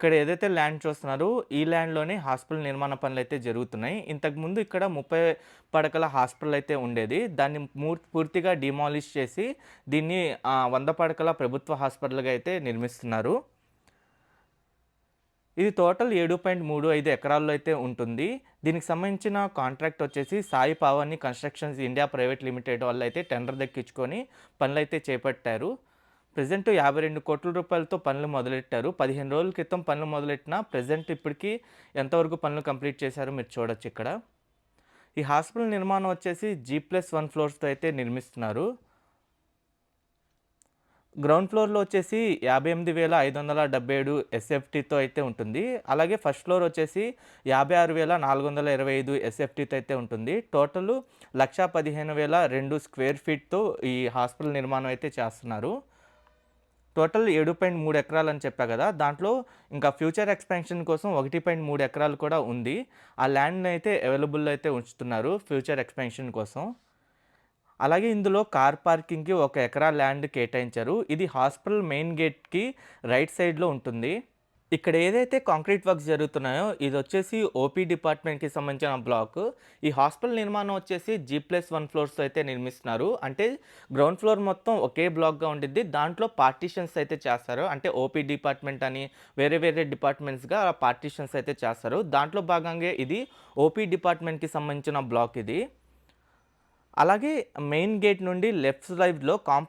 ఇక్కడ ఏదైతే ల్యాండ్ చూస్తున్నారో ఈ ల్యాండ్‌లోనే హాస్పిటల్ నిర్మాణ పనులైతే జరుగుతున్నాయి. ఇంతకుముందు ఇక్కడ 30 పడకల హాస్పిటల్ అయితే ఉండేది. దాన్ని మూర్ పూర్తిగా డిమాలిష్ చేసి దీన్ని వంద పడకల ప్రభుత్వ హాస్పిటల్‌గా అయితే నిర్మిస్తున్నారు. ఇది టోటల్ 7.35 ఎకరాల్లో అయితే ఉంటుంది. దీనికి సంబంధించిన కాంట్రాక్ట్ వచ్చేసి Sai Pavani constructions India private limited వాళ్ళు అయితే టెండర్ దక్కించుకొని పనులైతే చేపట్టారు. ప్రెజెంట్ రూ. 52,00,00,000తో పనులు మొదలెట్టారు. 15 రోజుల క్రితం పనులు మొదలెట్టినా ప్రెజెంట్ ఇప్పటికీ ఎంతవరకు పనులు కంప్లీట్ చేశారో మీరు చూడొచ్చు ఇక్కడ. ఈ హాస్పిటల్ నిర్మాణం వచ్చేసి జీ ప్లస్ వన్ ఫ్లోర్స్‌తో అయితే నిర్మిస్తున్నారు. గ్రౌండ్ ఫ్లోర్‌లో వచ్చేసి 58,577 ఎస్ఎఫ్టీతో అయితే ఉంటుంది. అలాగే ఫస్ట్ ఫ్లోర్ వచ్చేసి 56,425 ఎస్ఎఫ్టీతో అయితే ఉంటుంది. టోటలు 1,15,002 స్క్వేర్ ఫీట్‌తో ఈ హాస్పిటల్ నిర్మాణం అయితే చేస్తున్నారు. టోటల్ ఏడు పాయింట్ మూడు ఎకరాలు అని చెప్పా కదా! దాంట్లో ఇంకా ఫ్యూచర్ ఎక్స్‌పాన్షన్ కోసం 1.3 ఎకరాలు కూడా ఉంది. ఆ ల్యాండ్‌ని అయితే అవైలబుల్ అయితే ఉంచుతున్నారు ఫ్యూచర్ ఎక్స్‌పాన్షన్ కోసం. అలాగే ఇందులో కార్ పార్కింగ్‌కి ఒక ఎకరా ల్యాండ్ కేటాయించారు. ఇది హాస్పిటల్ మెయిన్ గేట్‌కి రైట్ సైడ్‌లో ఉంటుంది. ఇక్కడ ఏదైతే కాంక్రీట్ వర్క్స్ జరుగుతున్నాయో ఇది వచ్చేసి ఓపీ డిపార్ట్మెంట్‌కి సంబంధించిన బ్లాక్. ఈ హాస్పిటల్ నిర్మాణం వచ్చేసి జీ ప్లస్ వన్ ఫ్లోర్స్ అయితే నిర్మిస్తున్నారు. అంటే గ్రౌండ్ ఫ్లోర్ మొత్తం ఒకే బ్లాక్‌గా ఉండిద్ది. దాంట్లో పార్టీషన్స్ అయితే చేస్తారు. అంటే ఓపీ డిపార్ట్మెంట్ అని వేరే వేరే డిపార్ట్మెంట్స్‌గా పార్టీషన్స్ అయితే చేస్తారు. దాంట్లో భాగంగా ఇది ఓపీ డిపార్ట్మెంట్‌కి సంబంధించిన బ్లాక్ ఇది. అలాగే మెయిన్ గేట్ నుండి లెఫ్ట్ సైడ్‌లో కాంపౌండ్